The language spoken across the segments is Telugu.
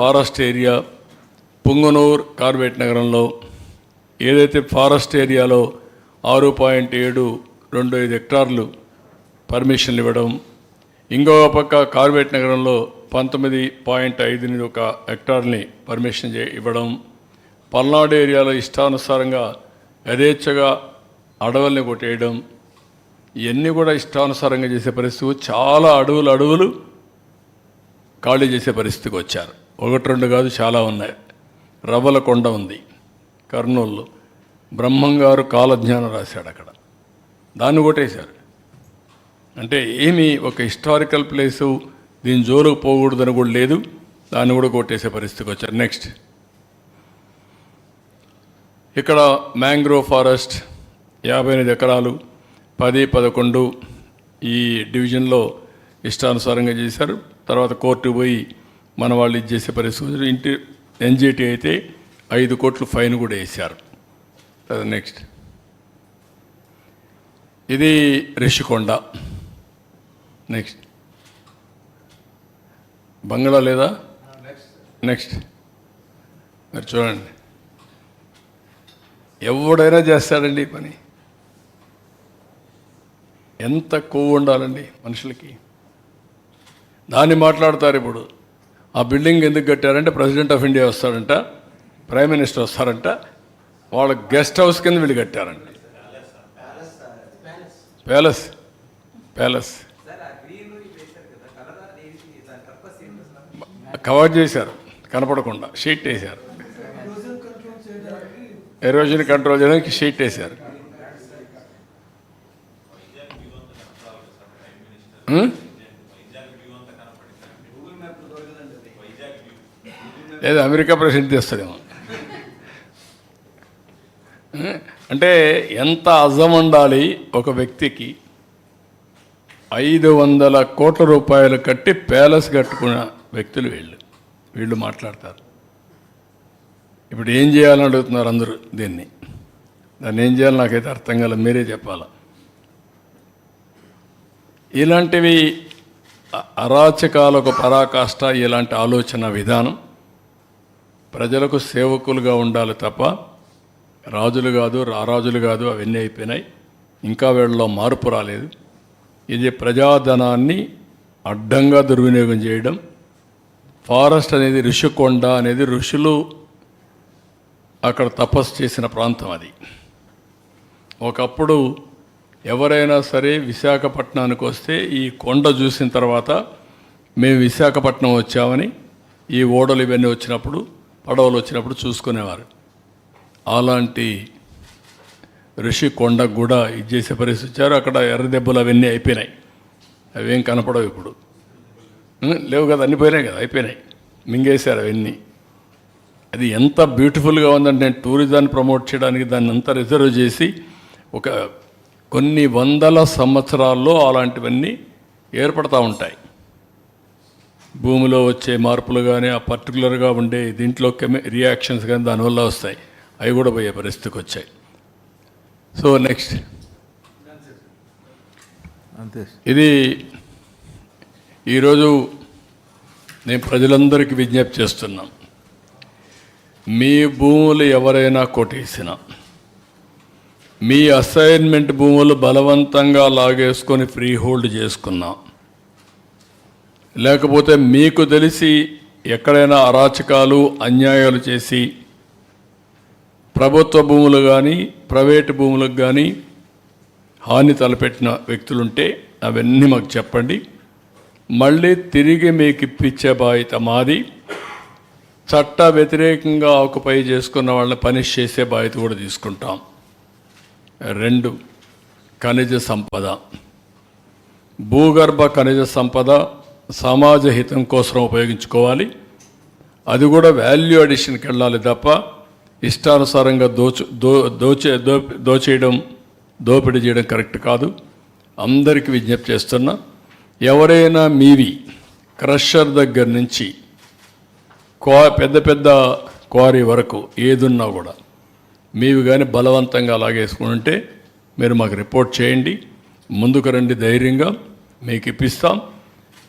ఫారెస్ట్ ఏరియా పుంగనూర్ కార్బేట్ నగరంలో ఏదైతే ఫారెస్ట్ ఏరియాలో ఆరు పాయింట్ ఏడు రెండు ఐదు హెక్టార్లు పర్మిషన్లు ఇవ్వడం ఇంకొక పక్క కార్బేట్ నగరంలో పంతొమ్మిది పాయింట్ ఐదు ఎనిమిది ఒక హెక్టార్ని పర్మిషన్ చే ఇవ్వడం పల్నాడు ఏరియాలో ఇష్టానుసారంగా యథేచ్ఛగా అడవుల్ని కొట్టేయడం ఇవన్నీ కూడా ఇష్టానుసారంగా చేసే పరిస్థితి చాలా అడవులు అడవులు ఖాళీ చేసే పరిస్థితికి వచ్చారు. ఒకటి రెండు కాదు చాలా ఉన్నాయి. రవ్వల కొండ ఉంది కర్నూలు బ్రహ్మంగారు కాలజ్ఞానం రాశాడు అక్కడ. దాన్ని కొట్టేశారు. అంటే ఏమి ఒక హిస్టారికల్ ప్లేసు దీని జోలుకు పోకూడదని కూడా లేదు. దాన్ని కూడా కొట్టేసే పరిస్థితికి వచ్చారు. నెక్స్ట్ ఇక్కడ మ్యాంగ్రోవ్ ఫారెస్ట్ యాభై ఎనిమిది ఎకరాలు పది పదకొండు ఈ డివిజన్లో ఇష్టానుసారంగా చేశారు. తర్వాత కోర్టు పోయి మన వాళ్ళు ఇది చేసే పరిస్థితి ఇంటి ఎన్జిటి అయితే ఐదు కోట్లు ఫైన్ కూడా వేశారు. నెక్స్ట్. ఇది రిషికొండ. నెక్స్ట్. బంగ్లా లేదా? నెక్స్ట్. మరి చూడండి. ఎవడైనా చేస్తాడండి పని. ఎంత కొవ్వు ఉండాలండి మనుషులకి. దాన్ని మాట్లాడతారు ఇప్పుడు. ఆ బిల్డింగ్ ఎందుకు కట్టారంటే ప్రెసిడెంట్ ఆఫ్ ఇండియా వస్తారంట ప్రైమ్ మినిస్టర్ వస్తారంట వాళ్ళ గెస్ట్ హౌస్ కింద వీళ్ళు కట్టారంట. Palace palace. కవర్ చేశారు కనపడకుండా షీట్ వేశారు. ఎరోజన్ కంట్రోల్ చేయడానికి షీట్ వేశారు. Hmm? లేదు అమెరికా ప్రెసిడెంట్ తెస్తాడేమో అంటే ఎంత అజం ఉండాలి ఒక వ్యక్తికి ఐదు వందల కోట్ల రూపాయలు కట్టి ప్యాలెస్ కట్టుకున్న వ్యక్తులు వీళ్ళు. వీళ్ళు మాట్లాడతారు. ఇప్పుడు ఏం చేయాలని అడుగుతున్నారు అందరూ దీన్ని? దాన్ని ఏం చేయాలో నాకైతే అర్థం కాల మీరే చెప్పాల? ఇలాంటివి అరాచకాలకు పరాకాష్ట ఇలాంటి ఆలోచన విధానం ప్రజలకు సేవకులుగా ఉండాలి తప్ప రాజులు కాదు రారాజులు కాదు అవన్నీ అయిపోయినాయి. ఇంకా వీళ్ళలో మార్పు రాలేదు. ఇది ప్రజాధనాన్ని అడ్డంగా దుర్వినియోగం చేయడం. ఫారెస్ట్ అనేది ఋషికొండ అనేది ఋషులు అక్కడ తపస్సు చేసిన ప్రాంతం అది. ఒకప్పుడు ఎవరైనా సరే విశాఖపట్నానికి వస్తే ఈ కొండ చూసిన తర్వాత మేము విశాఖపట్నం వచ్చామని ఈ ఓడలు ఇవన్నీ వచ్చినప్పుడు పడవలు వచ్చినప్పుడు చూసుకునేవారు. అలాంటి ఋషి కొండకు కూడా ఇది చేసే పరిస్థితి వచ్చారు. అక్కడ ఎర్ర దెబ్బలు అవన్నీ అయిపోయినాయి. అవేం కనపడవు ఇప్పుడు. లేవు కదా అన్నీ పోయినాయి కదా అయిపోయినాయి. మింగేశారు అవన్నీ. అది ఎంత బ్యూటిఫుల్గా ఉందంటే నేను టూరిజాన్ని ప్రమోట్ చేయడానికి దాన్ని అంతా రిజర్వ్ చేసి ఒక కొన్ని వందల సంవత్సరాల్లో అలాంటివన్నీ ఏర్పడతా ఉంటాయి. భూమిలో వచ్చే మార్పులు కానీ ఆ పర్టికులర్గా ఉండే దీంట్లో కెమి రియాక్షన్స్ కానీ దానివల్ల వస్తాయి. అవి కూడా పోయే పరిస్థితికి వచ్చాయి. So next. అంతే ఇది ఈరోజు నేను ప్రజలందరికీ విజ్ఞప్తి చేస్తున్నాం. మీ భూములు ఎవరైనా కొట్టేసిన మీ అసైన్మెంట్ భూములు బలవంతంగా లాగేసుకొని ఫ్రీ హోల్డ్ చేసుకున్నా లేకపోతే మీకు తెలిసి ఎక్కడైనా అరాచకాలు అన్యాయాలు చేసి ప్రభుత్వ భూములు కానీ ప్రైవేటు భూములకు కానీ హాని తలపెట్టిన వ్యక్తులుంటే అవన్నీ మాకు చెప్పండి. మళ్ళీ తిరిగి మీకు ఇప్పించే బాధ్యత మాది. చట్ట వ్యతిరేకంగా ఆకుపై చేసుకున్న వాళ్ళని పనిష్ చేసే బాధ్యత కూడా తీసుకుంటాం. రెండు ఖనిజ సంపద. భూగర్భ ఖనిజ సంపద సమాజ హితం కోసం ఉపయోగించుకోవాలి. అది కూడా వాల్యూ అడిషన్కి వెళ్ళాలి తప్ప ఇష్టానుసారంగా దోచు దో దోచే దో దోచేయడం దోపిడీ చేయడం కరెక్ట్ కాదు. అందరికీ విజ్ఞప్తి చేస్తున్నా ఎవరైనా మీవి క్రషర్ దగ్గర నుంచి క్వా పెద్ద పెద్ద క్వారీ వరకు ఏదున్నా కూడా మీవి కానీ బలవంతంగా లాగేసుకుని మీరు మాకు రిపోర్ట్ చేయండి. ముందుకు రండి ధైర్యంగా మీకు ఇప్పిస్తాం.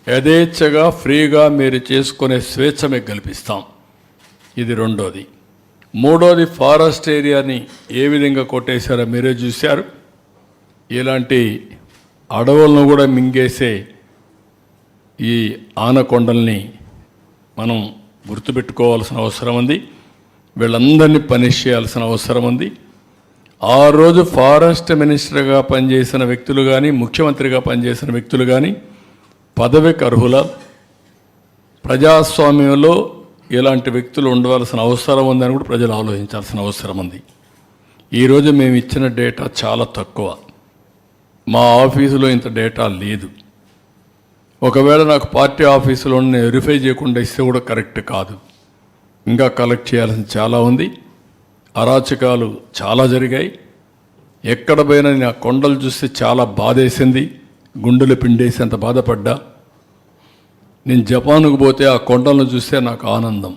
యథేచ్ఛగా ఫ్రీగా మీరు చేసుకునే స్వేచ్ఛ మీకు కల్పిస్తాం. ఇది రెండోది. మూడోది ఫారెస్ట్ ఏరియాని ఏ విధంగా కొట్టేశారో మీరే చూశారు. ఇలాంటి అడవులను కూడా మింగేసే ఈ ఆనకొండల్ని మనం గుర్తుపెట్టుకోవాల్సిన అవసరం ఉంది. వీళ్ళందరినీ పనిష్ చేయాల్సిన అవసరం ఉంది. ఆ రోజు ఫారెస్ట్ మినిస్టర్గా పనిచేసిన వ్యక్తులు కానీ ముఖ్యమంత్రిగా పనిచేసిన వ్యక్తులు కానీ పదవికి అర్హుల. ప్రజాస్వామ్యంలో ఇలాంటి వ్యక్తులు ఉండవలసిన అవసరం ఉందని కూడా ప్రజలు ఆలోచించాల్సిన అవసరం ఉంది. ఈరోజు మేము ఇచ్చిన డేటా చాలా తక్కువ. మా ఆఫీసులో ఇంత డేటా లేదు. ఒకవేళ నాకు పార్టీ ఆఫీసులో నేను వెరిఫై చేయకుండా ఇస్తే కూడా కరెక్ట్ కాదు. ఇంకా కలెక్ట్ చేయాల్సిన చాలా ఉంది. అరాచకాలు చాలా జరిగాయి. ఎక్కడ పోయినా నేను ఆ కొండలు చూస్తే చాలా బాధేసింది. గుండెలు పిండేసి అంత బాధపడ్డా. నేను జపాన్కు పోతే ఆ కొండలను చూస్తే నాకు ఆనందం.